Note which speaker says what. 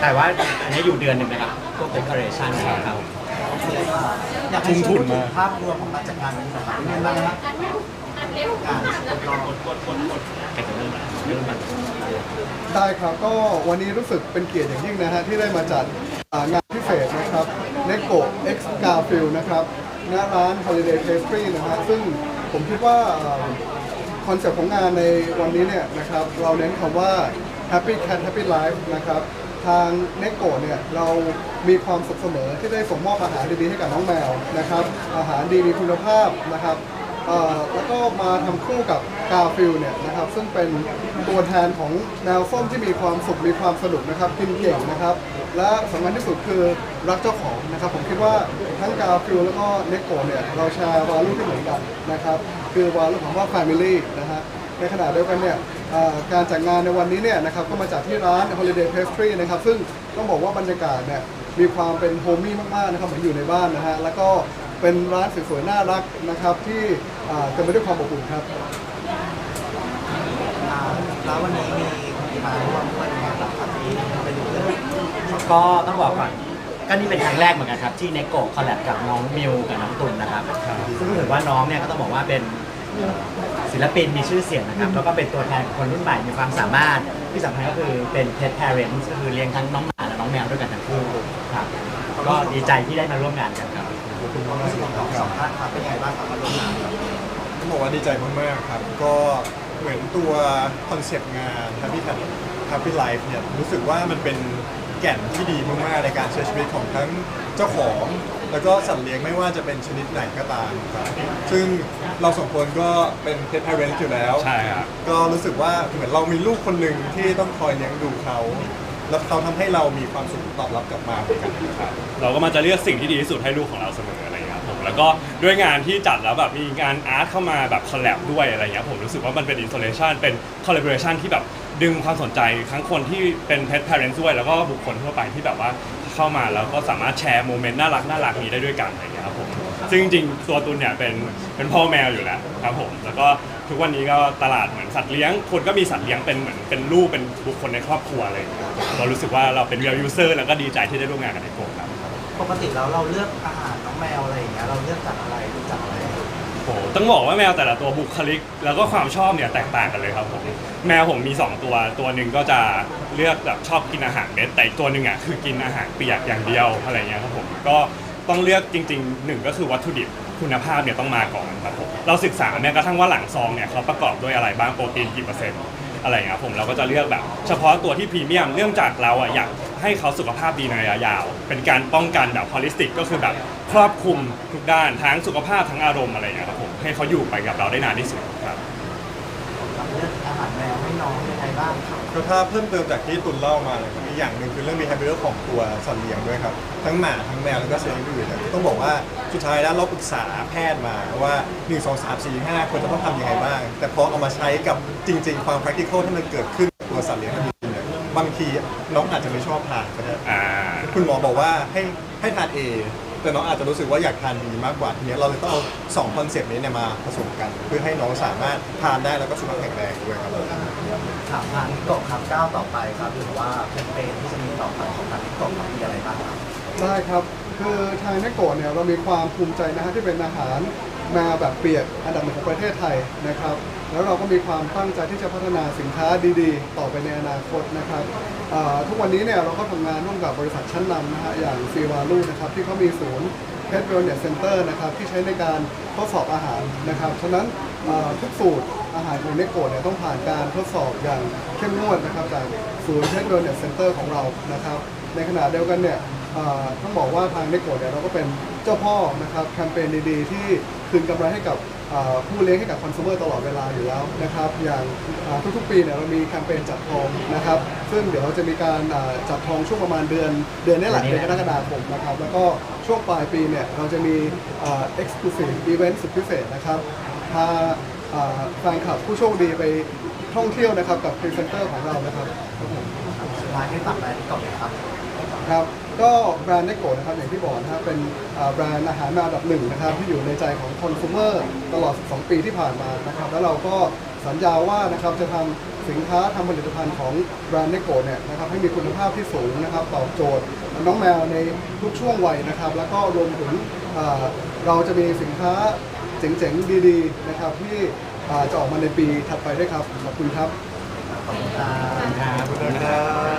Speaker 1: แต่ว่าอันนี้อยู่เดือนหนึ่งนะครับพวกเดคอเรชันนะครับ
Speaker 2: อยากให้ช่วยพูดถึภาพรวมของการจัดการนี้น่อยบ้างครัการไเง
Speaker 1: เน
Speaker 3: ได้ครับก็วันนี้รู้สึกเป็นเกียรติอย่างยิ่งนะฮะที่ได้มาจัดงานพิเศษนะครับเนโก้เอ็กซ์กาฟิลนะครับหน้าร้าน Holiday Pastry นะฮะซึ่งผมคิดว่า คอนเซ็ปต์ของงานในวันนี้เนี่ยนะครับเราเน้นคำว่า Happy Cat Happy Life นะครับทางเนโกเนี่ยเรามีความสุขเสมอที่ได้ส่งมอบอาหารดีๆให้กับน้องแมวนะครับอาหารดีมีคุณภาพนะครับแล้วก็มาทำคู่กับกาฟิลเนี่ยนะครับซึ่งเป็นตัวแทนของแนวส้มที่มีความสุขมีความสนุกนะครับกินเก่งนะครับ และสำคัญที่สุดคือรักเจ้าของนะครับ ผมคิดว่าทั้งกาฟิลแล้วก็เนโกเนี่ยเราแชร์วาลูที่เหมือนกันนะครับ คือวาลูของว่า Family นะฮะในขณะเดียวกันเนี่ยการจัดงานในวันนี้เนี่ยนะครับก็มาจากที่ร้าน Holiday Pastry นะครับ ซึ่งต้องบอกว่าบรรยากาศเนี่ยมีความเป็นโฮมมี่มากๆนะครับเหมือนอยู่ในบ้านนะฮะแล้วก็เป็นร้านสวยๆน่ารักนะครับที่เต็มไปด้วยความอบอุ่นครับ
Speaker 2: อ่าแล้ววันนี้มี มาร่วมด้วยงานรับครับที่ไปดูเรื่อง
Speaker 1: ก็ต้องบอกก่อนก็นี่เป็นครั้งแรกเหมือนกันครับ ที่เนโกคอลแลบกับน้องมิวกับน้องตุลนะครับซึ่งรู้สึกว่าน้องเนี่ยก็ต้องบอกว่าเป็นศิลปินมีชื่อเสียงนะครับ แล้วก็เป็นตัวแทนของคนรุ่นใหม่มีความสามารถที่สำคัญก็คือเป็น pet parents ก็คือเลี้ยงทั้งน้องหมาและน้องแมวด้วยกันทั้งคู่ครับก็ดีใจที่ได้มาร่วมงานกันครับ
Speaker 2: สองท่านครับเป็นไงบ้างครับมาร่วมงาน
Speaker 4: ต้องบอกว่าดีใจมากๆครับก็ เหมือนตัวคอนเซปต์งาน Happy Cat Happy Life เนี่ยรู้สึกว่ามันเป็นแก่นที่ดีมากๆในการใช้ชีวิตของทั้งเจ้าของ แล้วก็สัตว์เลี้ยงไม่ว่าจะเป็นชนิดไหนก็ตามครับซึ่งเราสองคนก็เป็น pet parents อยู่แล้ว
Speaker 5: ใช่ครับ
Speaker 4: ก็รู้สึกว่าเหมือนเรามีลูกคนหนึ่งที่ต้องคอยเลี้ยงดูเขา แล้วเขาทำให้เรามีความสุขตอบรับกลับมาเหมือนกันครับ
Speaker 5: เราก็มาจะเลือกสิ่งที่ดีที่สุดให้ลูกของเราเสมอ แล้วก็ด้วยงานที่จัดแล้วแบบมีงานอาร์ตเข้ามาแบบคอลแลบด้วยอะไรเงี้ยผมรู้สึกว่ามันเป็นอินส l เลชันเป็นคอลลบ o r a t i o n ที่แบบดึงความสนใจทั้งคนที่เป็น pet parents ด้วย แล้วก็บุคคลทั่วไปที่แบบว่าเข้ามาแล้วก็สามารถแชร์โมเมนต์น่ารักน่ารักนี้ได้ด้วยกันอะไรเงี้ยครับผมซึ่งจริงๆตัวตุนเนี่ยเป็นเป็นพ่อแมวอยู่แล้วครับผมแล้วก็ทุกวันนี้ก็ตลาดเหมือนสัตว์เลี้ยง คนก็มีสัตว์เลี้ยงเป็นเหมือนเป็นลูกเป็นบุคคลในครอบครัวเงี้ยเรารู้สึกว่าเราเป็น real user แล้วก็ดีใจที่ได้ร่วมงานกับไอโฟครับ
Speaker 2: ปกติแล้วเราเลือกอาหารน้องแมวอะไรอย่างเงี้ยเราเลือกจากอะไรดูจากอะไร
Speaker 5: โอ้โหต้องบอกว่าแมวแต่ละตัวบุคลิก แล้วก็ความชอบเนี่ยแตกต่างกันเลยครับผมแมวผมมี 2 ตัว ตัวหนึ่งก็จะเลือกแบบชอบกินอาหารเม็ดแต่อีกตัวหนึ่งอะคือกินอาหารเปียกอย่างเดียวอะไรเงี้ยครับผมก็ต้องเลือกจริงๆหนึ่งก็คือวัตถุดิบคุณภาพเนี่ยต้องมาก่อนครับผมเราศึกษาแม้กระทั่งว่าหลังซองเนี่ยเขาประกอบด้วยอะไรบ้างโปรตีนกี่เปอร์เซ็นต์ อะไรเงี้ยผมเราก็จะเลือกแบบ เฉพาะตัวที่พรีเมียมเนื่องจากเราอะอยากให้เขาสุขภาพดีในระยะยาว เป็นการป้องกันแบบฮอลิสติกก็คือแบบครอบคลุมทุกด้านทั้งสุขภาพทั้งอารมณ์อะไรเงี้ยครับผมให้เขาอยู่ไปกับเราได้นานที่สุดครับ
Speaker 2: เราเลือกอาหารแมวให้น้องยังไงบ้างครับ
Speaker 4: ก็ถ้าเพิ่มเติมจากที่ตุนเล่ามาเลยครับอีกอย่างหนึ่งคือเรื่อง behavior ของตัวสัตว์เลี้ยงด้วยครับทั้งหมาทั้งแมวแล้วก็สัตว์เลี้ยงอื่นๆต้องบอกว่าสุดท้ายแล้วเราปรึกษาแพทย์มาว่า1 2 3 4 5ควรจะต้องทำยังไงบ้าง แต่พอเอามาใช้กับจริง ๆ ความ practical ที่มันเกิดขึ้นกับตัวสัตว์เลี้ยงจริงๆเนี่ยบางทีน้องอาจจะไม่ชอบทานก็ได้
Speaker 5: อ่า
Speaker 4: คุณหมอบอกว่าให้ให้ทาน A แต่น้องอาจจะรู้สึกว่าอยากทาน B มากกว่าทีนี้เราเลยต้องเอาสองคอนเซปต์นี้เนี่ยมาผสมกัน เพื่อให้น้องสามารถทานได้แล้วก็สุขภาพแข็งแรงด้วยครับ
Speaker 2: ถามทางนิโกะครับก้าวต่อไปครับหรือว่าแคมเปญที่จะมีต่อไปของทางนิโกะครับมีอะไรบ้างครับ
Speaker 3: ได้ครับ คือทางเนโกะเนี่ยเรามีความภูมิใจนะฮะที่เป็นอาหาร มวแบบเปียกอันดับหนึ่งของประเทศไทยนะครับ แล้วเราก็มีความตั้งใจที่จะพัฒนาสินค้าดีๆ ต่อไปในอนาคตนะครับทุกวันนี้เนี่ยเราก็ทำงานร่วมกับบริษัทชั้นนำนะฮะอย่างซีวาลูนะครับที่เขามีศูนย์เพชรเวลเนสเซ็นเตอร์นะครับที่ใช้ในการทดสอบอาหารนะครับฉะนั้นทุกสูตรอาหารของเนโกะเนี่ยต้องผ่านการทดสอบอย่างเข้มงวดนะครับจากศูนย์เพชรเวลเนสเซ็นเตอร์ของเรานะครับในขณะเดียวกันเนี่ย ต้องบอกว่าทางเนโกะเนี่ยเราก็เป็นเจ้าพ่อนะครับแคมเปญดีๆ ที่คืนกำไรให้กับเอ่อผู้เลี้ยงให้กับคอน sumer ตลอดเวลาอยู่แล้วนะครับ อย่างเอ่อทุกๆปีเนี่ยเรามีแคมเปญจัดทองนะครับ ซึ่งเดี๋ยวจะมีการเอ่อจัดทองช่วงประมาณเดือน เดือนนี้แหละ
Speaker 1: เดื
Speaker 3: เดื
Speaker 1: อ
Speaker 3: อนน
Speaker 1: นี้
Speaker 3: กรกฎาคมนะครับ แล้วก็ช่วงปลายปีเนี่ยเราจะมีเอ่อ exclusive event สุดพิเศษนะครับพาเอ่อแฟนคลับผู้โชคดีไปท่องเที่ยวนะครับกับพรีเซนเตอร์ของเรานะครับครับผม
Speaker 2: สุดท้ายให้ฝากแบรนด์นิโกะเลยครับ
Speaker 3: ครับ ก็แบรนด์เนโกะนะครับอย่างที่บอกนะครับเป็นแบรนด์อาหารแมวอันดับหนึ่งนะครับที่อยู่ในใจของคอน sumer ตลอด 12 ปีที่ผ่านมานะครับแล้วเราก็สัญญาว่านะครับจะทำสินค้าทำผลิตภัณฑ์ของแบรนด์เนโกเนี่ยนะครับให้มีคุณภาพที่สูงนะครับตอบโจทย์น้องแมวในทุกช่วงวัยนะครับแล้วก็รวมถึงเราจะมีสินค้าเจ๋งๆดีๆนะครับที่จะออกมาในปีถัดไปด้วยครับขอบคุณครับ
Speaker 1: ขอบคุณครับ
Speaker 4: ขอบคุณครับ